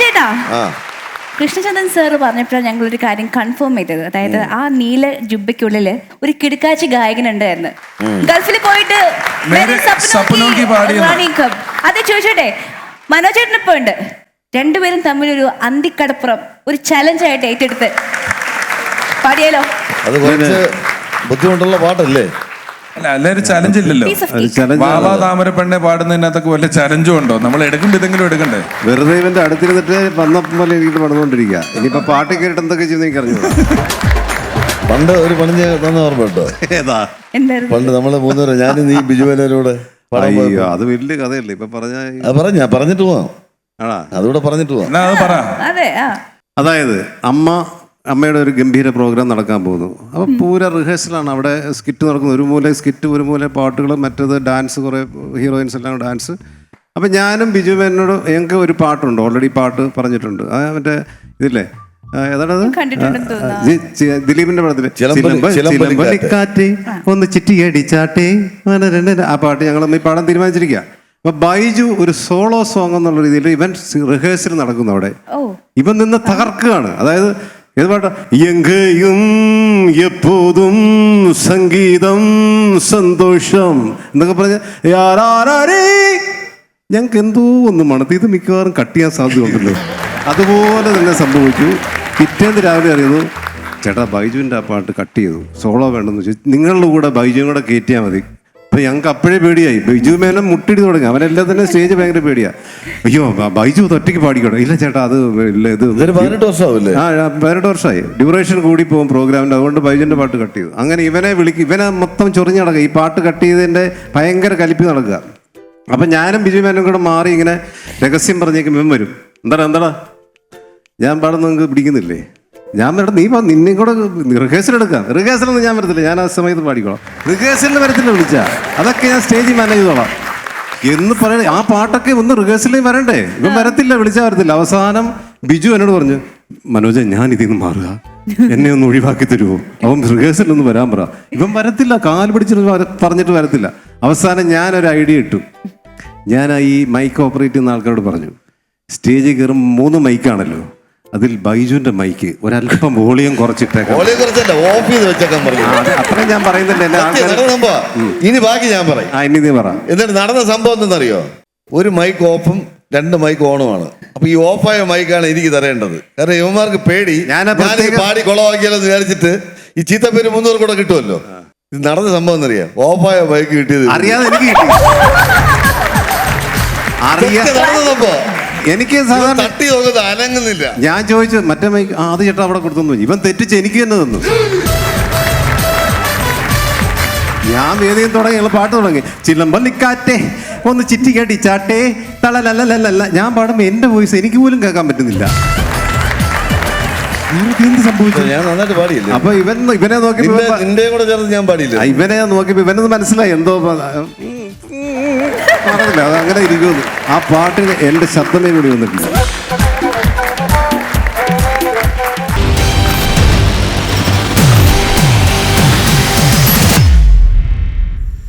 ചേട്ടാ കൃഷ്ണചന്ദ്രൻ സാർ പറഞ്ഞപ്പോഴാണ് ഞങ്ങൾ ഒരു കാര്യം കൺഫേം ചെയ്തത്. അതായത് ആ നീല ജുബയ്ക്കുള്ളിൽ ഒരു കിടക്കാച്ചി ഗായകൻ ഉണ്ടായിരുന്നു ഗൾഫിൽ പോയിട്ട്. അത് ചോദിച്ചോട്ടെ മനോജേട്ടൻ ഇപ്പൊ ഉണ്ട്. രണ്ടുപേരും തമ്മിൽ ഒരു അന്തിക്കടപ്പുറം ഒരു ചലഞ്ച് ആയിട്ട് ഏറ്റെടുത്ത്. പാടിയാലോ? അത് കുറച്ച് ബുദ്ധിമുട്ടുള്ള പാട്ടല്ലേ? അല്ല എല്ലാവരും ചലഞ്ച് ഇല്ലല്ലോ. ഒരു കേക്ക് താമരപ്പെണ്ണെ പാടുന്നതിനകത്തൊക്കെ വല്ല ചലഞ്ചും ഉണ്ടോ? നമ്മൾ എടുക്കുമ്പോ ഇതെങ്കിലും എടുക്കണ്ടേ? വെറുതെ ഇവന്റെ അടുത്തിരുന്നിട്ട് വന്നപ്പം പോലെ എനിക്ക് പടന്നുകൊണ്ടിരിക്കുക ഇനിയിപ്പോ പാട്ട് കേട്ടിട്ട് എന്തൊക്കെ ചെയ്യുന്ന എനിക്ക് അറിഞ്ഞു പണ്ട് ഒരു പണിഞ്ഞ് തന്ന ഓർമ്മ കേട്ടോ ഏതാ? പണ്ട് നമ്മൾ മൂന്നുപേരെ ഞാനും നീ ബിജുവനോട് അയ്യോ അത് വലിയ കഥയല്ലേ. ഇപ്പൊ പറഞ്ഞ അത് പറഞ്ഞ പറഞ്ഞിട്ട് പോവാം. അതുകൂടെ പറഞ്ഞിട്ട് പോവാം. എന്നാ അത് പറ. അതെ ആ. അതായത് അമ്മ അമ്മയുടെ ഒരു ഗംഭീര പ്രോഗ്രാം നടക്കാൻ പോകുന്നു. അപ്പോൾ പൂര റിഹേഴ്സലാണ് അവിടെ സ്കിറ്റ് നടക്കുന്നത്. ഒരു മൂല സ്കിറ്റ് ഒരു മൂല പാട്ടുകൾ മറ്റേത് ഡാൻസ് കുറേ ഹീറോയിൻസ് എല്ലാം ഡാൻസ്. അപ്പം ഞാനും ബിജു മേനോട് ഞങ്ങൾക്ക് ഒരു പാട്ടുണ്ട്. ഓൾറെഡി പാട്ട് പറഞ്ഞിട്ടുണ്ട്. ആ മറ്റേ ഇതില്ലേ? ദിലീപിന്റെ പടത്തിൽ ചിലമ്പൊലി- ചിലമ്പ- ചിലമ്പൊലിക്കാറ്റ്. ഒന്ന് ചിറ്റിയടിച്ചാട്ടെ. ആ പാട്ട് ഞങ്ങൾ ഈ പാടാൻ തീരുമാനിച്ചിരിക്കുക അപ്പൊ ബൈജു ഒരു സോളോ സോങ് എന്നുള്ള രീതിയിൽ ഇവൻ റിഹേഴ്സൽ നടക്കുന്നു അവിടെ. ഓ. ഇവൻ നിന്ന് തകർക്കുകയാണ്. അതായത് ഏത് പാട്ടാ. എങ്കയും എപ്പോതും സംഗീതം സന്തോഷം എന്നൊക്കെ പറഞ്ഞ ഞങ്ങൾക്ക് എന്തോ ഒന്ന് മണത്ത്. ഇത് മിക്കവാറും കട്ട് ചെയ്യാൻ സാധ്യതയുണ്ടല്ലോ. അതുപോലെ തന്നെ സംഭവിച്ചു. പിറ്റേന്ന് രാവിലെ അറിയുന്നു ചേട്ടാ ബൈജുവിന്റെ ആ പാട്ട് കട്ട് ചെയ്തു. സോളോ വേണ്ടെന്ന് ചോദിച്ചു നിങ്ങളുടെ കൂടെ ബൈജുവും കൂടെ കയറ്റിയാൽ മതി. അപ്പൊ ഞങ്ങൾക്ക് അപ്പോഴേ പേടിയായി. ബൈജു മേനം മുട്ടിടി തുടങ്ങി. അവനെല്ലാം തന്നെ സ്റ്റേജ് ഭയങ്കര പേടിയാ. അയ്യോ ബൈജു ഒറ്റയ്ക്ക് പാടിക്കോട്ടെ. ഇല്ല ചേട്ടാ അത് ഇല്ല ഇത് പതിനെട്ട് വർഷമാവില്ലേ? ആ പതിനെട്ട് വർഷമായി. ഡ്യൂറേഷൻ കൂടി പോകും പ്രോഗ്രാമിന്റെ അതുകൊണ്ട് ബൈജുന്റെ പാട്ട് കട്ട് ചെയ്തു. അങ്ങനെ ഇവനെ വിളിക്കും ഇവനെ മൊത്തം ചൊറിഞ്ഞ് നടക്കുക. ഈ പാട്ട് കട്ട് ചെയ്തതിന്റെ ഭയങ്കര കലിപ്പി നടക്കുക. അപ്പൊ ഞാനും ബിജു മേനും കൂടെ മാറി ഇങ്ങനെ രഹസ്യം പറഞ്ഞേക്കും ഇവൻ വരും. എന്താടാ എന്താടാ? ഞാൻ പാടുന്ന നിങ്ങൾക്ക് പിടിക്കുന്നില്ലേ? ഞാൻ വരട്ടെ നീ പോ നിന്നെ കൂടെ റിഹേഴ്സൽ എടുക്കാം റിഹേഴ്സൽ റിഹേഴ്സലൊന്നും ഞാൻ വരത്തില്ല. ഞാൻ ആ സമയത്ത് പാടിക്കോളാം. റിഹേഴ്സലിന് വരത്തില്ല വിളിച്ച. അതൊക്കെ ഞാൻ സ്റ്റേജിൽ മാനേജ് ചെയ്തോളാം. എന്ന് പറയണേ ആ പാട്ടൊക്കെ ഒന്ന് റിഹേഴ്സലിൽ വരണ്ടേ? ഇവൻ വരത്തില്ല വിളിച്ചാൽ വരത്തില്ല. അവസാനം ബിജു എന്നോട് പറഞ്ഞു മനോജ ഞാൻ ഇതിൽ നിന്ന് മാറുക. എന്നെ ഒന്ന് ഒഴിവാക്കി തരുമോ അവൻ റിഹേഴ്സലിൽ ഒന്ന് വരാൻ പറ. ഇവൻ വരത്തില്ല കാൽ പിടിച്ചിട്ട് പറഞ്ഞിട്ട് വരത്തില്ല. അവസാനം ഞാനൊരു ഐഡിയ ഇട്ടു. ഞാൻ ഈ മൈക്ക് ഓപ്പറേറ്റ് ചെയ്യുന്ന ആൾക്കാരോട് പറഞ്ഞു സ്റ്റേജിൽ കയറും മൂന്ന് മൈക്കാണല്ലോ അതിൽ ബൈജുവിന്റെ മൈക്ക് ഒരല്പം വോളിയം കുറച്ചിട്ടേക്കാം. ഓളെ കുറിച്ചല്ല ഓഫ് ചെയ്ത് വെച്ചേക്കാൻ പറഞ്ഞു. അത്രയും ഞാൻ പറയുന്നില്ല എന്നെ സത്യം, നടന്ന സംഭവം. ഇനി ബാക്കി ഞാൻ പറയും. ആ ഇനി നീ പറ. എന്നിട്ട് നടന്ന സംഭവം എന്തെന്നറിയോ? ഒരു മൈക്ക് ഓഫും രണ്ട് മൈക്ക് ഓണുമാണ്. അപ്പൊ ഈ ഓഫായ മൈക്കാണ് എനിക്ക് തരേണ്ടത്. കാരണം യുവമാർക്ക് പേടി. ഞാൻ പ്രത്യേകം- പാടി കൊളവാക്കിയാലോ എന്ന് വിചാരിച്ചിട്ട് ഈ പേര് മുന്നൂറ് കൂടെ കിട്ടുമല്ലോ. ഇത് നടന്ന സംഭവം എന്നറിയാം. ഓഫായ മൈക്ക് കിട്ടിയത് അറിയാതെ എനിക്ക് കിട്ടി. അറിയാ ഇതൊക്കെ നടന്ന സംഭവം. എനിക്ക് സാധാരണ തട്ടി നോക്കുന്നത് അനങ്ങുന്നില്ല. ഞാൻ ചോദിച്ചു മറ്റേ മൈക്ക് ആ അത് ചേട്ടാ അവിടെ കൊടുത്തു ഇവൻ തെറ്റിച്ച് എനിക്ക് തന്നെ തന്നു. ഞാൻ വേദിയും തുടങ്ങി ഞങ്ങൾ പാട്ട് തുടങ്ങി. ചിലമ്പല്ലിക്കാറ്റേ ഒന്ന് ചിറ്റി ചാട്ടേ തളലല്ലല്ല. ഞാൻ പാടുമ്പോ എന്റെ വോയിസ് എനിക്ക് പോലും കേൾക്കാൻ പറ്റുന്നില്ല. അപ്പൊ ഇവൻ ഇവനെ നോക്കി ഇവനെ നോക്കിയപ്പോ ഇവനെ മനസ്സിലായി എന്തോ പറഞ്ഞില്ല അത് അങ്ങനെ ഇരിക്കുന്നു ആ പാട്ടിന് എന്റെ ശബ്ദമേ കൂടി വന്നിട്ടില്ല.